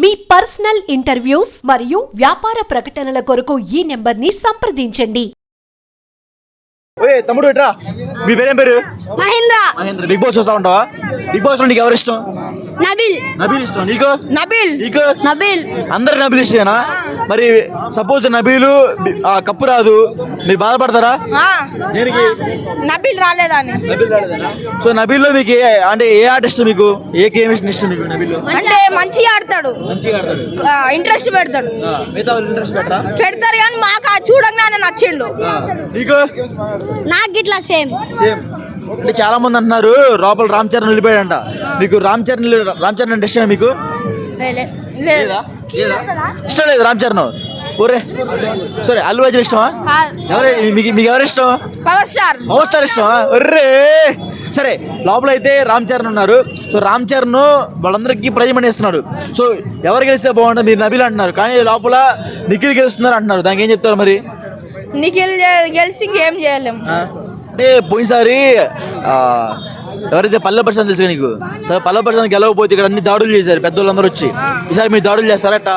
మీ personal interviews మరియు వ్యాపార ప్రకటనల కొరకు ఈ నెంబర్ని సంప్రదించండి. ఓయ్ తమ్ముడు ఇట్రా మీ పేరేం పేరు? మహేంద్ర. మహేంద్ర బిగ్ బాస్ చూస్తా ఉంటావా? బిగ్ బాస్లో నీకు ఎవరు ఇష్టం? నబిల్. నబీల్ ఇష్టం. నీకు? నబిల్. నీకు? నబిల్. అందరు నబీల్ ఇష్టమేనా? మరి సపోజ్ నబీలు ఆ, కప్పు రాదు. మీరు బాధపడతారా? దేనికి? నబిల్ రాలేదని రాలేదనా? సో నబీల్లో మీకు ఏ- అంటే ఏ ఇష్టం మీకు ఏ గేమ్ ఇష్టం మీకు నబీల్లో? అంటే మంచిగా ఆడతాడు. ఇంట్రెస్ట్ పెడతాడు. ఇంట్రెస్ట్ పెట్టరా పెడతారు కానీ మాకు ఆ చూడంగానే నచ్చిండు. ఆ, నీకు నాకు ఇట్లా సేమ్. సేమ్. అంటే చాలా మంది అంటున్నారు లోపల రామ్ చరణ్ వెళ్ళిపోయాడంట మీకు రామ్ చరణ్ రామ్ చరణ్ అంటే ఇష్టమే మీకు? లేదు? లేదా? లేదా? ఇష్టం లేదు రామ్ చరణ్. ఒరే సరే అల్లు అర్జున్ ఇష్టమా? ఎవరు మీకు మీకు ఎవరు ఇష్టం? Power star. పవర్ స్టార్ ఇష్టమా? ఒర్రే! సరే లోపల అయితే రామ్ చరణ్ ఉన్నారు. సో రామ్ చరణ్ వాళ్ళందరికీ ప్రైజ్ ఇస్తున్నాడు. సో ఎవరు గెలిస్తే బాగుంటుంది? మీరు నబీల్ అంటున్నారు. కానీ లోపల నిఖిల్ గెలుస్తున్నారు అంటున్నారు. దానికి ఏం చెప్తారు మరి? నిఖిల్ గెలిచి ఇంకేం చేయలేం. ఆ, అంటే పోయినసారి ఎవరైతే పల్లె ప్రశాంత్ తెలుసు నీకు? సరే పల్లె ప్రశాంత్ గెలవకపోతే ఇక్కడ అన్ని దాడులు చేశారు. పెద్దోళ్ళందరూ వచ్చి. ఈసారి మీరు దాడులు చేస్తారట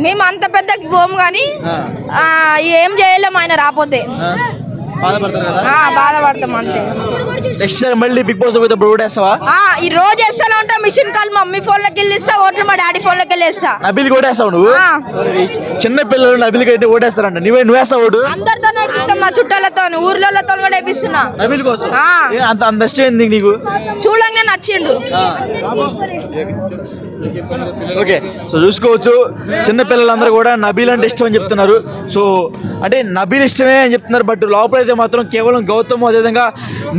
మేము అంత పెద్దకి పోము కానీ ఏం చేయలేం ఆయన రాపోతే బాధపడతారు కదా? ఆ, బాధపడతాం అంతే. నెక్స్ట్ సారి మళ్ళీ బిగ్ బాస్ పోతే ఓటేస్తావా ఆ, ఈ రోజు వేస్తూనే ఉంటా మిషన్ కాల్ మమ్మీ ఫోన్లోకి వెళ్ళి ఇస్తా ఓట్లు మా డాడీ ఫోన్లోకి వెళ్ళి ఇస్తా. నబిల్ ఓటేస్తావు నువ్వు? ఆ. చిన్న పిల్లలు నువ్వే నువ్వేస్తావు ఓటు? అందరితో వేపిస్తాం మా చుట్టాలతో ఊర్లతో కూడా వేపిస్తున్నా నబిల్ కోసం? అంత అంత ఇష్టం ఏంది నీకు? చూడంగానే నచ్చిండు ఓకే సో చూసుకోవచ్చు చిన్న పిల్లలందరూ కూడా నబీల్ అంటే ఇష్టం అని చెప్తున్నారు. సో అంటే నబీల్ ఇష్టమే అని చెప్తున్నారు బట్ లోపల అయితే మాత్రం కేవలం గౌతమ్ అదేవిధంగా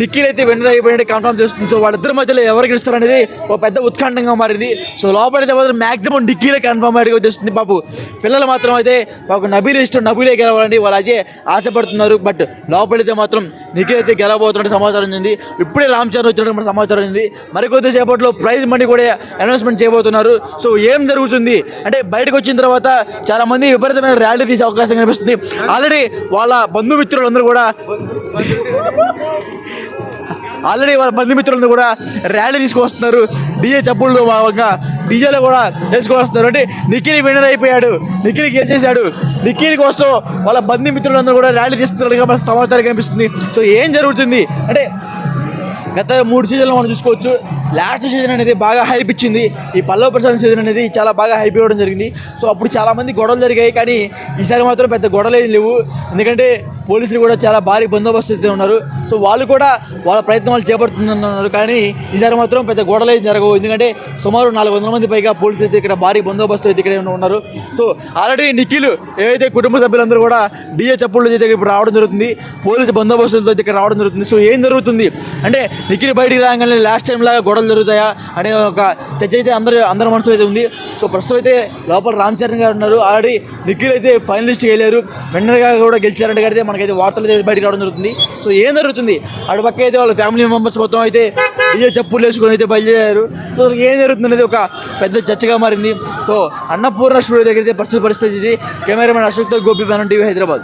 నిఖిల్ అయితే విన్నర్ అయిపోయినట్టు కన్ఫర్మ్ చేస్తుంది. సో వాళ్ళిద్దరి మధ్యలో ఎవరు గెలుస్తారు అనేది ఒక పెద్ద ఉత్కంఠంగా మారింది. సో లోపల అయితే మాత్రం మాక్సిమం నిఖిలే కన్ఫర్మ్ అయ్యి వచ్చేస్తుంది పాపు పిల్లలు మాత్రం అయితే మాకు నబీల్ ఇష్టం నబీలే గెలవాలని వాళ్ళు అదే ఆశపడుతున్నారు. బట్ లోపలైతే మాత్రం నిఖిల్ అయితే గెలవబోతున్నట్టు సమాచారం ఉంది. ఇప్పుడే రామ్ చరణ్ వచ్చినట్టు సమాచారం ఉంది. మరికొద్ది సేపట్లో ప్రైజ్ మనీ కూడా అనౌన్స్మెంట్ చేయబోతున్నారు. సో ఏం జరుగుతుంది? అంటే బయటకు వచ్చిన తర్వాత చాలా మంది విపరీతమైన ర్యాలీ తీసే అవకాశం కనిపిస్తుంది. ఆల్రెడీ వాళ్ళ బంధుమిత్రులందరూ కూడా ఆల్రెడీ వాళ్ళ బంధుమిత్రులందరూ కూడా ర్యాలీ తీసుకొస్తున్నారు డీజే చప్పుళ్ళు భాగంగా డీజేలో కూడా వేసుకొస్తున్నారు అంటే నిఖిల్ విన్నర్ అయిపోయాడు. నిఖిల్ గెలిచేశాడు. నిఖిల్ కోసం వాళ్ళ బంధుమిత్రులందరూ కూడా ర్యాలీ తీస్తున్నట్టుగా మన సమాచారం కనిపిస్తుంది. సో ఏం జరుగుతుంది? అంటే గత మూడు సీజన్లో మనం చూసుకోవచ్చు. లాస్ట్ సీజన్ అనేది బాగా హైప్ ఇచ్చింది. ఈ పల్లవ ప్రశాంత్ సీజన్ అనేది చాలా బాగా హైప్ ఇవ్వడం జరిగింది. సో అప్పుడు చాలా మంది గొడవలు జరిగాయి. కానీ ఈసారి మాత్రం పెద్ద గొడవలు ఏం లేవు. ఎందుకంటే పోలీసులు కూడా చాలా భారీ బందోబస్తు అయితే ఉన్నారు. సో వాళ్ళు కూడా వాళ్ళ ప్రయత్నాలు చేపడుతున్నారు కానీ ఈసారి మాత్రం పెద్ద గొడవలు జరగవు. ఎందుకంటే సుమారు నాలుగు వందల మంది పైగా పోలీసులు అయితే ఇక్కడ భారీ బందోబస్తు అయితే ఇక్కడ ఉన్నారు. సో ఆల్రెడీ నిఖిల్ ఏవైతే కుటుంబ సభ్యులందరూ కూడా డిఏ చప్పుళ్ళు అయితే ఇప్పుడు రావడం జరుగుతుంది. పోలీసు బందోబస్తులతో అయితే ఇక్కడ రావడం జరుగుతుంది. సో ఏం జరుగుతుంది? అంటే నిఖిల్ బయటికి రాగానే లాస్ట్ టైం లాగా గొడవలు జరుగుతాయా? అనే ఒక చర్చ అయితే అందరి అందరి మనసులో అయితే ఉంది. సో ప్రస్తుతం అయితే లోపల రామ్ చరణ్ గారు ఉన్నారు. ఆల్రెడీ నిఖిల్ అయితే ఫైనలిస్ట్ చేయలేరు విన్నర్గా కూడా గెలిచారంటే. కడితే మనకైతే వార్తలు బయటకు రావడం జరుగుతుంది. సో ఏం జరుగుతుంది? అటు పక్క అయితే వాళ్ళ ఫ్యామిలీ మెంబర్స్ మొత్తం అయితే ఇదే చెప్పులు వేసుకొని అయితే బయలుదేరారు. సో ఏం జరుగుతుంది అనేది ఒక పెద్ద చర్చగా మారింది. సో అన్నపూర్ణ స్టూడియో దగ్గర అయితే ప్రస్తుత పరిస్థితి ఇది. కెమెరామెన్ అశోక్తో గోపి బ్యానం టీవీ హైదరాబాద్.